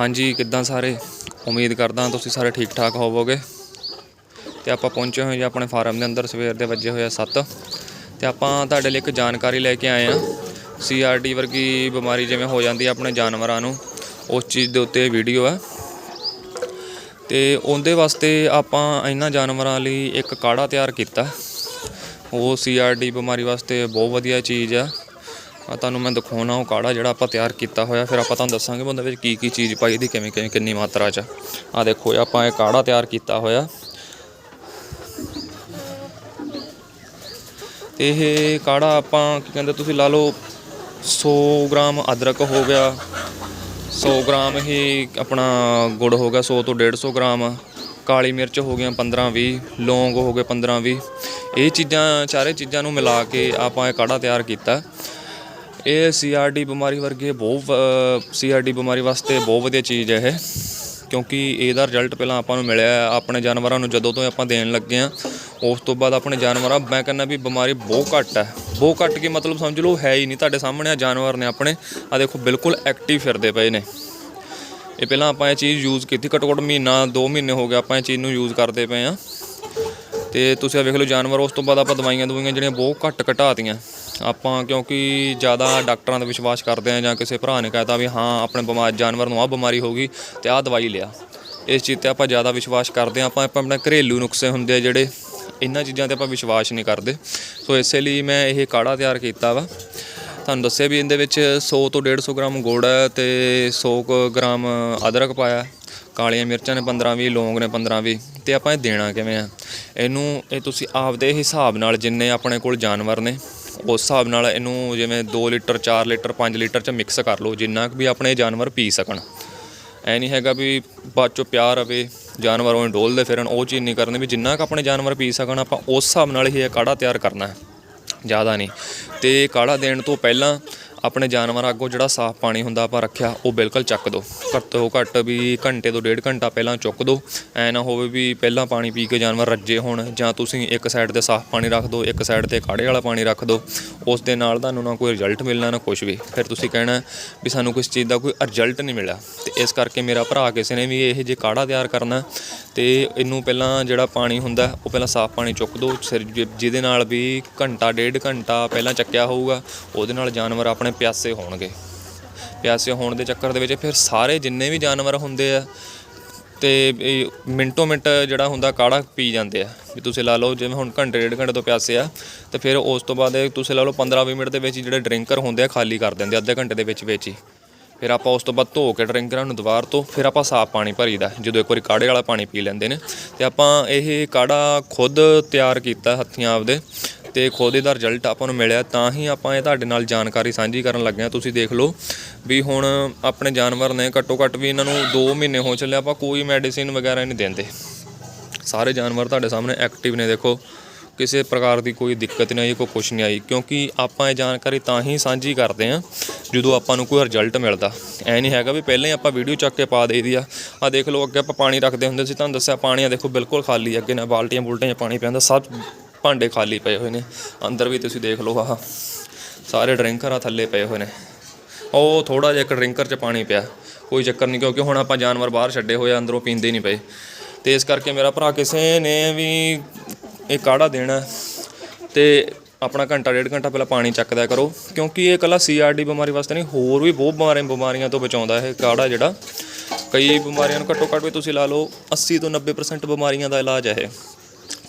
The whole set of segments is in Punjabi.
ਹਾਂਜੀ, ਕਿੱਦਾਂ ਸਾਰੇ? ਉਮੀਦ ਕਰਦਾ ਤੁਸੀਂ ਸਾਰੇ ਠੀਕ ਠਾਕ ਹੋਵੋਗੇ। ਤੇ ਆਪਾਂ ਪਹੁੰਚੇ ਹੋਏ ਜੀ ਆਪਣੇ ਫਾਰਮ ਦੇ ਅੰਦਰ, ਸਵੇਰ ਦੇ ਵੱਜੇ ਹੋਏ ਆ 7 ਤੇ ਆਪਾਂ ਤੁਹਾਡੇ ਲਈ ਇੱਕ ਜਾਣਕਾਰੀ ਲੈ ਕੇ ਆਏ ਆ ਸੀਆਰਡੀ ਵਰਗੀ ਬਿਮਾਰੀ ਜਿਵੇਂ ਹੋ ਜਾਂਦੀ ਹੈ ਆਪਣੇ ਜਾਨਵਰਾਂ ਨੂੰ, ਉਸ ਚੀਜ਼ ਦੇ ਉੱਤੇ ਵੀਡੀਓ ਹੈ ਤੇ ਉਹਦੇ ਵਾਸਤੇ ਆਪਾਂ ਇਹਨਾਂ ਜਾਨਵਰਾਂ ਲਈ ਇੱਕ ਕਾੜਾ ਤਿਆਰ ਕੀਤਾ। ਉਹ ਸੀਆਰਡੀ ਬਿਮਾਰੀ ਵਾਸਤੇ ਬਹੁਤ ਵਧੀਆ ਚੀਜ਼ ਆ। ਆ ਤੁਹਾਨੂੰ ਮੈਂ ਦਿਖਾਉਣਾ, ਉਹ ਕਾੜਾ ਜਿਹੜਾ ਆਪਾਂ ਤਿਆਰ ਕੀਤਾ ਹੋਇਆ, ਫਿਰ ਆਪਾਂ ਤੁਹਾਨੂੰ ਦੱਸਾਂਗੇ ਵੀ ਉਹਦੇ ਵਿੱਚ ਕੀ ਕੀ ਚੀਜ਼ ਪਾਈ ਦੀ, ਕਿਵੇਂ ਕਿਵੇਂ, ਕਿੰਨੀ ਮਾਤਰਾ 'ਚ। ਆ ਦੇਖੋ, ਇਹ ਆਪਾਂ ਇਹ ਕਾੜਾ ਤਿਆਰ ਕੀਤਾ ਹੋਇਆ। ਤੇ ਇਹ ਕਾੜਾ ਆਪਾਂ, ਕੀ ਕਹਿੰਦੇ ਤੁਸੀਂ ਲਾ ਲਓ 100 ਗ੍ਰਾਮ ਅਦਰਕ ਹੋ ਗਿਆ। 100 ਗ੍ਰਾਮ ਹੀ ਆਪਣਾ ਗੁੜ ਹੋ ਗਿਆ 100 ਤੋਂ 150 ਗ੍ਰਾਮ। ਕਾਲੀ ਮਿਰਚ ਹੋ ਗਈਆਂ 15 20 ਲੌਂਗ ਹੋ ਗਏ 15 20 ਇਹ ਚੀਜ਼ਾਂ, ਚਾਰੇ ਚੀਜ਼ਾਂ ਨੂੰ ਮਿਲਾ ਕੇ ਆਪਾਂ ਇਹ ਕਾੜਾ ਤਿਆਰ ਕੀਤਾ। ਇਹ ਸੀਆਰਡੀ ਬਿਮਾਰੀ ਵਰਗੇ ਬਹੁਤ ਸੀਆਰਡੀ ਬਿਮਾਰੀ ਵਾਸਤੇ ਬਹੁਤ ਵਧੀਆ ਚੀਜ਼ ਹੈ ਇਹ, ਕਿਉਂਕਿ ਇਹਦਾ ਰਿਜ਼ਲਟ ਪਹਿਲਾਂ ਆਪਾਂ ਨੂੰ ਮਿਲਿਆ ਆਪਣੇ ਜਾਨਵਰਾਂ ਨੂੰ ਜਦੋਂ ਤੋਂ ਆਪਾਂ ਦੇਣ ਲੱਗੇ ਆ ਉਸ ਤੋਂ ਬਾਅਦ ਆਪਣੇ ਜਾਨਵਰਾਂ, ਮੈਂ ਕਹਿੰਦਾ ਵੀ ਬਿਮਾਰੀ ਬਹੁਤ ਘੱਟ ਹੈ। ਬਹੁਤ ਘੱਟ ਕੀ ਮਤਲਬ ਸਮਝ ਲਓ, ਹੈ ਹੀ ਨਹੀਂ ਤੁਹਾਡੇ ਸਾਹਮਣੇ ਆ ਜਾਨਵਰ ਨੇ ਆਪਣੇ ਆ ਦੇਖੋ ਬਿਲਕੁਲ ਐਕਟਿਵ ਫਿਰਦੇ ਪਏ ਨੇ। ਇਹ ਪਹਿਲਾਂ ਆਪਾਂ ਇਹ ਚੀਜ਼ ਯੂਜ਼ ਕੀਤੀ, ਘੱਟੋ ਘੱਟ ਮਹੀਨਾ 2 ਮਹੀਨੇ ਹੋ ਗਏ ਆਪਾਂ ਇਹ ਚੀਜ਼ ਨੂੰ ਯੂਜ਼ ਕਰਦੇ ਪਏ ਆ ਤੇ ਤੁਸੀਂ ਆ ਵੇਖ ਲਓ ਜਾਨਵਰ, ਉਸ ਤੋਂ ਬਾਅਦ ਆਪਾਂ ਦਵਾਈਆਂ ਦਵਾਈਆਂ ਜਿਹੜੀਆਂ ਬਹੁਤ ਘੱਟ ਘਟਾਤੀਆਂ ਆਪਾਂ ਕਿਉਂਕਿ ਜ਼ਿਆਦਾ ਡਾਕਟਰਾਂ ਦਾ ਵਿਸ਼ਵਾਸ ਕਰਦੇ ਆ ਜਾਂ ਕਿਸੇ ਭਰਾ ਨੇ ਕਹਿਤਾ ਵੀ ਹਾਂ, ਆਪਣੇ ਬਿਮਾਰ ਜਾਨਵਰ ਨੂੰ ਆਹ ਬਿਮਾਰੀ ਹੋ ਗਈ ਤੇ ਆਹ ਦਵਾਈ ਲਿਆ। ਇਸ ਚੀਜ਼ ਤੇ ਆਪਾਂ ਜ਼ਿਆਦਾ ਵਿਸ਼ਵਾਸ ਕਰਦੇ ਆ ਆਪਾਂ ਆਪਾਂ ਆਪਣੇ ਘਰੇਲੂ ਨੁਸਖੇ ਹੁੰਦੇ ਆ ਜਿਹੜੇ ਇਹਨਾਂ ਚੀਜ਼ਾਂ ਤੇ ਆਪਾਂ ਵਿਸ਼ਵਾਸ ਨਹੀਂ ਕਰਦੇ। ਸੋ ਇਸੇ ਲਈ ਮੈਂ ਇਹ ਕਾੜਾ ਤਿਆਰ ਕੀਤਾ ਵਾ। ਤੁਹਾਨੂੰ ਦੱਸਿਆ ਵੀ ਇਹਦੇ ਵਿੱਚ 100 ਤੋਂ 150 ਗ੍ਰਾਮ ਗੁੜ ਹੈ ਤੇ 100 ਗ੍ਰਾਮ ਅਦਰਕ ਪਾਇਆ। ਕਾਲੀਆਂ ਮਿਰਚਾਂ ਨੇ 15 20 ਲੌਂਗ ਨੇ 15 20 ਤੇ ਆਪਾਂ ਇਹ ਦੇਣਾ ਕਿਵੇਂ ਆ? ਇਹਨੂੰ ਇਹ ਤੁਸੀਂ ਆਪਦੇ ਹਿਸਾਬ ਨਾਲ ਜਿੰਨੇ ਆਪਣੇ ਕੋਲ ਜਾਨਵਰ ਨੇ ਉਸ ਹਿਸਾਬ ਨਾਲ ਇਹਨੂੰ ਜਿਵੇਂ 2 ਲੀਟਰ 4 ਲੀਟਰ 5 ਲੀਟਰ ਚ ਮਿਕਸ ਕਰ ਲਓ, ਜਿੰਨਾ ਕੁ ਵੀ ਆਪਣੇ ਜਾਨਵਰ ਪੀ ਸਕਣ। ਐ ਨਹੀਂ ਹੈਗਾ ਵੀ ਬਾਅਦ ਚੋਂ ਪਿਆਰ ਰਵੇ, ਜਾਨਵਰ ਉਹ ਡੋਲਦੇ ਫਿਰਨ, ਉਹ ਚੀਜ਼ ਨਹੀਂ ਕਰਨੀ ਵੀ ਜਿੰਨਾ ਕੁ ਆਪਣੇ ਜਾਨਵਰ ਪੀ ਸਕਣ, ਆਪਾਂ ਉਸ ਹਿਸਾਬ ਨਾਲ ਹੀ ਇਹ ਕਾੜਾ ਤਿਆਰ ਕਰਨਾ ਹੈ। ਜ਼ਿਆਦਾ ਨਹੀਂ ਤੇ ਕਾੜਾ ਦੇਣ ਤੋਂ ਪਹਿਲਾਂ ਆਪਣੇ ਜਾਨਵਰਾਂ ਅੱਗੋਂ ਜਿਹੜਾ ਸਾਫ਼ ਪਾਣੀ ਹੁੰਦਾ ਆਪਾਂ ਰੱਖਿਆ, ਉਹ ਬਿਲਕੁਲ ਚੱਕ ਦਿਓ ਘੱਟ ਤੋਂ ਘੱਟ ਵੀ ਘੰਟੇ ਤੋਂ ਡੇਢ ਘੰਟਾ ਪਹਿਲਾਂ ਚੁੱਕ ਦਿਓ ਐ ਨਾ ਹੋਵੇ ਵੀ ਪਹਿਲਾਂ ਪਾਣੀ ਪੀ ਕੇ ਜਾਨਵਰ ਰੱਜੇ ਹੋਣ, ਜਾਂ ਤੁਸੀਂ ਇੱਕ ਸਾਈਡ ਤੇ ਸਾਫ਼ ਪਾਣੀ ਰੱਖ ਦਿਓ ਇੱਕ ਸਾਈਡ ਤੇ ਕਾੜੇ ਵਾਲਾ ਪਾਣੀ ਰੱਖ ਦਿਓ ਉਸ ਦੇ ਨਾਲ ਤੁਹਾਨੂੰ ਨਾ ਕੋਈ ਰਿਜ਼ਲਟ ਮਿਲਣਾ, ਨਾ ਕੁਝ ਵੀ। ਫਿਰ ਤੁਸੀਂ ਕਹਿਣਾ ਵੀ ਸਾਨੂੰ ਕਿਸ ਚੀਜ਼ ਦਾ ਕੋਈ ਰਿਜ਼ਲਟ ਨਹੀਂ ਮਿਲਿਆ। ਤੇ ਇਸ ਕਰਕੇ ਮੇਰਾ ਭਰਾ ਕਿਸੇ ਨੇ ਵੀ ਇਹ ਜੇ ਕਾੜਾ ਤਿਆਰ ਕਰਨਾ, ਤੇ ਇਹਨੂੰ ਪਹਿਲਾਂ ਜਿਹੜਾ ਪਾਣੀ ਹੁੰਦਾ, ਉਹ ਪਹਿਲਾਂ ਸਾਫ਼ ਪਾਣੀ ਚੁੱਕ ਦਿਓ ਸਿਰ ਜਿਹਦੇ ਨਾਲ ਵੀ ਘੰਟਾ, ਡੇਢ ਘੰਟਾ ਪਹਿਲਾਂ ਚੱਕਿਆ ਹੋਊਗਾ, ਉਹਦੇ ਨਾਲ ਜਾਨਵਰ ਆਪਣੇ ਪਿਆਸੇ ਹੋਣਗੇ। ਪਿਆਸੇ ਹੋਣ ਦੇ ਚੱਕਰ ਦੇ ਵਿੱਚ ਫਿਰ ਸਾਰੇ ਜਿੰਨੇ ਵੀ ਜਾਨਵਰ ਹੁੰਦੇ ਆ ਤੇ ਇਹ ਮਿੰਟੋ ਮਿੰਟ ਜਿਹੜਾ ਹੁੰਦਾ ਕਾੜਾ ਪੀ ਜਾਂਦੇ ਆ। ਵੀ ਤੁਸੀਂ ਲਾ ਲਓ ਜਿਵੇਂ ਹੁਣ ਘੰਟੇ, ਡੇਢ ਘੰਟੇ ਤੋਂ ਪਿਆਸੇ ਆ, ਤੇ ਫਿਰ ਉਸ ਤੋਂ ਬਾਅਦ ਤੁਸੀਂ ਲਾ ਲਓ 15-20 ਮਿੰਟ ਦੇ ਵਿੱਚ ਹੀ ਜਿਹੜੇ ਡਰਿੰਕਰ ਹੁੰਦੇ ਆ ਖਾਲੀ ਕਰ ਦਿੰਦੇ ਆ ਅੱਧੇ ਘੰਟੇ ਦੇ ਵਿੱਚ ਵਿੱਚ ਹੀ। ਫਿਰ ਆਪਾਂ ਉਸ ਤੋਂ ਬਾਅਦ ਧੋ ਕੇ ਡਰਿੰਕਰਾਂ ਨੂੰ ਦੁਬਾਰ ਤੋਂ ਫਿਰ ਆਪਾਂ ਸਾਫ਼ ਪਾਣੀ ਭਰੀਦਾ, ਜਦੋਂ ਇੱਕ ਵਾਰੀ ਕਾੜੇ ਵਾਲਾ ਪਾਣੀ ਪੀ ਲੈਂਦੇ ਨੇ। ਤੇ ਆਪਾਂ ਇਹ ਕਾੜਾ ਖੁਦ ਤਿਆਰ ਕੀਤਾ ਹੱਥੀਆਂ ਆਪਦੇ ਤੇ ਖੁਦ ਇਹਦਾ ਰਿਜ਼ਲਟ ਆਪਾਂ ਨੂੰ ਮਿਲਿਆ, ਤਾਂ ਹੀ ਆਪਾਂ ਇਹ ਤੁਹਾਡੇ ਨਾਲ ਜਾਣਕਾਰੀ ਸਾਂਝੀ ਕਰਨ ਲੱਗੇ ਹਾਂ। ਤੁਸੀਂ ਦੇਖ ਲਓ ਵੀ ਹੁਣ ਆਪਣੇ ਜਾਨਵਰ ਨੇ ਘੱਟੋ ਘੱਟ ਵੀ ਇਹਨਾਂ ਨੂੰ 2 ਮਹੀਨੇ ਹੋ ਚੱਲੇ, ਆਪਾਂ ਕੋਈ ਮੈਡੀਸਿਨ ਵਗੈਰਾ ਨਹੀਂ ਦਿੰਦੇ। ਸਾਰੇ ਜਾਨਵਰ ਤੁਹਾਡੇ ਸਾਹਮਣੇ ਐਕਟਿਵ ਨੇ, ਦੇਖੋ। ਕਿਸੇ ਪ੍ਰਕਾਰ ਦੀ ਕੋਈ ਦਿੱਕਤ ਨਹੀਂ ਆਈ, ਕੋਈ ਕੁਛ ਨਹੀਂ ਆਈ। ਕਿਉਂਕਿ ਆਪਾਂ ਇਹ ਜਾਣਕਾਰੀ ਤਾਂ ਹੀ ਸਾਂਝੀ ਕਰਦੇ ਹਾਂ, ਜਦੋਂ ਆਪਾਂ ਨੂੰ ਕੋਈ ਰਿਜ਼ਲਟ ਮਿਲਦਾ। ਐ ਨਹੀਂ ਹੈਗਾ ਵੀ ਪਹਿਲਾਂ ਹੀ ਆਪਾਂ ਵੀਡੀਓ ਚੱਕ ਕੇ ਪਾ ਦੇਈਦੀ ਆ। ਆ ਦੇਖ ਲਓ, ਅੱਗੇ ਆਪਾਂ ਪਾਣੀ ਰੱਖਦੇ ਹੁੰਦੇ ਸੀ, ਤੁਹਾਨੂੰ ਦੱਸਿਆ, ਪਾਣੀ ਆ ਦੇਖੋ, ਬਿਲਕੁਲ ਖਾਲੀ ਅੱਗੇ ਨਾ ਬਾਲਟੀਆਂ ਬੁਲਟੀਆਂ 'ਚ ਪਾਣੀ ਪੈਂਦਾ ਸਭ ਭਾਂਡੇ ਖਾਲੀ ਪਏ ਹੋਏ ਨੇ। ਅੰਦਰ ਵੀ ਤੁਸੀਂ ਦੇਖ ਲਓ, ਆਹ ਸਾਰੇ ਡਰਿੰਕਰ ਆ ਥੱਲੇ ਪਏ ਹੋਏ ਨੇ। ਉਹ ਥੋੜਾ ਜਿਹਾ ਇੱਕ ਡਰਿੰਕਰ 'ਚ ਪਾਣੀ ਪਿਆ, ਕੋਈ ਚੱਕਰ ਨਹੀਂ ਕਿਉਂਕਿ ਹੁਣ ਆਪਾਂ ਜਾਨਵਰ ਬਾਹਰ ਛੱਡੇ ਹੋਏ ਆ, ਅੰਦਰੋਂ ਪੀਂਦੇ ਨਹੀਂ ਪਏ। ਤੇ ਇਸ ਕਰਕੇ ਮੇਰਾ ਭਰਾ ਕਿਸੇ ਨੇ ਵੀ ਇਹ ਕਾੜਾ ਦੇਣਾ, ਤੇ ਆਪਣਾ ਘੰਟਾ, ਡੇਢ ਘੰਟਾ ਪਹਿਲਾਂ ਪਾਣੀ ਚੱਕਦਾ ਕਰੋ, ਕਿਉਂਕਿ ਇਹ ਇਕੱਲਾ ਸੀਆਰਡੀ ਬਿਮਾਰੀ ਵਾਸਤੇ ਨਹੀਂ, ਹੋਰ ਵੀ ਬਹੁਤ ਬਿਮਾਰੀਆਂ ਬਿਮਾਰੀਆਂ ਤੋਂ ਬਚਾਉਂਦਾ ਇਹ ਕਾੜਾ ਜਿਹੜਾ। ਕਈ ਬਿਮਾਰੀਆਂ ਨੂੰ ਘੱਟੋ ਘੱਟ ਵੀ ਤੁਸੀਂ ਲਾ ਲਓ 80 ਤੋਂ 90% ਬਿਮਾਰੀਆਂ ਦਾ ਇਲਾਜ ਹੈ ਇਹ।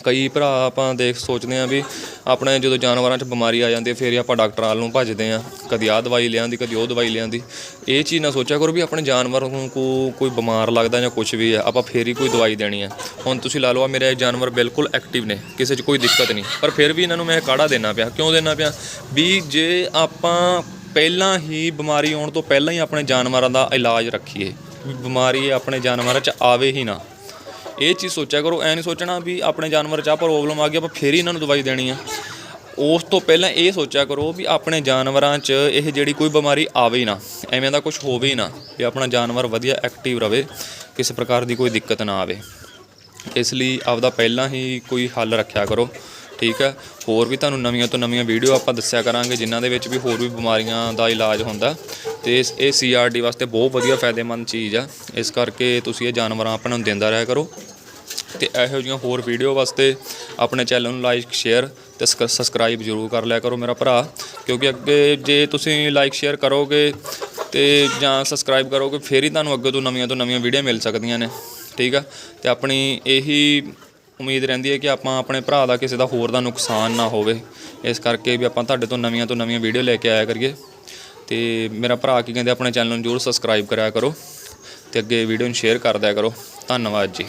ਕਈ ਭਰਾ ਆਪਾਂ ਦੇਖ ਸੋਚਦੇ ਆ ਵੀ ਆਪਣੇ ਜਦੋਂ ਜਾਨਵਰਾਂ 'ਚ ਬਿਮਾਰੀ ਆ ਜਾਂਦੀ ਹੈ, ਫਿਰ ਹੀ ਆਪਾਂ ਡਾਕਟਰਾਂ ਵੱਲ ਨੂੰ ਭੱਜਦੇ ਆ ਕਦੀ ਆਹ ਦਵਾਈ ਲਿਆਂਦੀ, ਕਦੀ ਉਹ ਦਵਾਈ ਲਿਆਂਦੀ। ਇਹ ਚੀਜ਼ ਨਾ ਸੋਚਿਆ ਕਰੋ ਵੀ ਆਪਣੇ ਜਾਨਵਰ ਨੂੰ ਕੋਈ ਬਿਮਾਰ ਲੱਗਦਾ ਜਾਂ ਕੁਝ ਵੀ ਆ ਆਪਾਂ ਫੇਰ ਹੀ ਕੋਈ ਦਵਾਈ ਦੇਣੀ ਆ ਹੁਣ ਤੁਸੀਂ ਲਾ ਲਓ ਆ ਮੇਰੇ ਜਾਨਵਰ ਬਿਲਕੁਲ ਐਕਟਿਵ ਨੇ, ਕਿਸੇ 'ਚ ਕੋਈ ਦਿੱਕਤ ਨਹੀਂ। ਪਰ ਫਿਰ ਵੀ ਇਹਨਾਂ ਨੂੰ ਮੈਂ ਕਾੜਾ ਦੇਣਾ ਪਿਆ, ਕਿਉਂ ਦੇਣਾ ਪਿਆ? ਵੀ ਜੇ ਆਪਾਂ ਪਹਿਲਾਂ ਹੀ ਬਿਮਾਰੀ ਆਉਣ ਤੋਂ ਪਹਿਲਾਂ ਹੀ ਆਪਣੇ ਜਾਨਵਰਾਂ ਦਾ ਇਲਾਜ ਰੱਖੀਏ, ਵੀ ਬਿਮਾਰੀ ਆਪਣੇ ਜਾਨਵਰਾਂ 'ਚ ਆਵੇ ਹੀ ਨਾ। ਇਹ ਚੀਜ਼ ਸੋਚਿਆ ਕਰੋ, ਐ ਨਹੀਂ ਸੋਚਣਾ ਵੀ ਆਪਣੇ ਜਾਨਵਰ 'ਚ ਆ ਪ੍ਰੋਬਲਮ ਆ ਗਈ, ਆਪਾਂ ਫੇਰ ਹੀ ਇਹਨਾਂ ਨੂੰ ਦਵਾਈ ਦੇਣੀ ਆ। ਉਸ ਤੋਂ ਪਹਿਲਾਂ ਇਹ ਸੋਚਿਆ ਕਰੋ ਵੀ ਆਪਣੇ ਜਾਨਵਰਾਂ 'ਚ ਇਹ ਜਿਹੜੀ ਕੋਈ ਬਿਮਾਰੀ ਆਵੇ ਹੀ ਨਾ, ਐਵੇਂ ਦਾ ਕੁਝ ਹੋਵੇ ਹੀ ਨਾ, ਵੀ ਆਪਣਾ ਜਾਨਵਰ ਵਧੀਆ ਐਕਟਿਵ ਰਵੇ, ਕਿਸੇ ਪ੍ਰਕਾਰ ਦੀ ਕੋਈ ਦਿੱਕਤ ਨਾ ਆਵੇ। ਇਸ ਲਈ ਆਪਦਾ ਪਹਿਲਾਂ ਹੀ ਕੋਈ ਹੱਲ ਰੱਖਿਆ ਕਰੋ, ਠੀਕ ਹੈ ਹੋਰ ਵੀ ਤੁਹਾਨੂੰ ਨਵੀਆਂ ਤੋਂ ਨਵੀਆਂ ਵੀਡੀਓ ਆਪਾਂ ਦੱਸਿਆ ਕਰਾਂਗੇ, ਜਿਨ੍ਹਾਂ ਦੇ ਵਿੱਚ ਵੀ ਹੋਰ ਵੀ ਬਿਮਾਰੀਆਂ ਦਾ ਇਲਾਜ ਹੁੰਦਾ। ਤੇ ਇਸ- ਇਹ ਸੀਆਰਡੀ ਵਾਸਤੇ ਬਹੁਤ ਵਧੀਆ ਫਾਇਦੇਮੰਦ ਚੀਜ਼ ਆ। ਇਸ ਕਰਕੇ ਤੁਸੀਂ ਇਹ ਜਾਨਵਰਾਂ ਆਪਾਂ ਨੂੰ ਦਿੰਦਾ ਰਿਹਾ ਕਰੋ। ਤੇ ਇਹੋ ਜਿਹੀਆਂ ਹੋਰ ਵੀਡੀਓ ਵਾਸਤੇ ਆਪਣੇ ਚੈਨਲ ਨੂੰ ਲਾਈਕ ਸ਼ੇਅਰ ਤੇ ਸਕ- ਸਬਸਕ੍ਰਾਈਬ ਜ਼ਰੂਰ ਕਰ ਲਿਆ ਕਰੋ ਮੇਰਾ ਭਰਾ। ਕਿਉਂਕਿ ਅੱਗੇ ਜੇ ਤੁਸੀਂ ਲਾਈਕ ਸ਼ੇਅਰ ਕਰੋਗੇ ਤੇ ਜਾਂ ਸਬਸਕ੍ਰਾਈਬ ਕਰੋਗੇ, ਫਿਰ ਹੀ ਤੁਹਾਨੂੰ ਅੱਗੇ ਤੋਂ ਨਵੀਆਂ ਤੋਂ ਨਵੀਆਂ ਵੀਡੀਓ ਮਿਲ ਸਕਦੀਆਂ ਨੇ। ਠੀਕ ਆ? ਤੇ ਆਪਣੀ ਇਹੀ ਉਮੀਦ ਰਹਿੰਦੀ ਹੈ ਕਿ ਆਪਾਂ ਆਪਣੇ ਭਰਾ ਦਾ ਕਿਸੇ ਦਾ ਹੋਰ ਦਾ ਨੁਕਸਾਨ ਨਾ ਹੋਵੇ। ਇਸ ਕਰਕੇ ਵੀ ਆਪਾਂ ਤੁਹਾਡੇ ਤੋਂ ਨਵੀਆਂ ਤੋਂ ਨਵੀਆਂ ਵੀਡੀਓ ਲੈ ਕੇ ਆਇਆ ਕਰੀਏ। ਤੇ ਮੇਰਾ ਭਰਾ ਕੀ ਕਹਿੰਦੇ, ਆਪਣੇ ਚੈਨਲ ਨੂੰ ਜ਼ਰੂਰ ਸਬਸਕ੍ਰਾਈਬ ਕਰਿਆ ਕਰੋ ਤੇ ਅੱਗੇ ਵੀਡੀਓ ਨੂੰ ਸ਼ੇਅਰ ਕਰਦਿਆ ਕਰੋ। ਧੰਨਵਾਦ ਜੀ।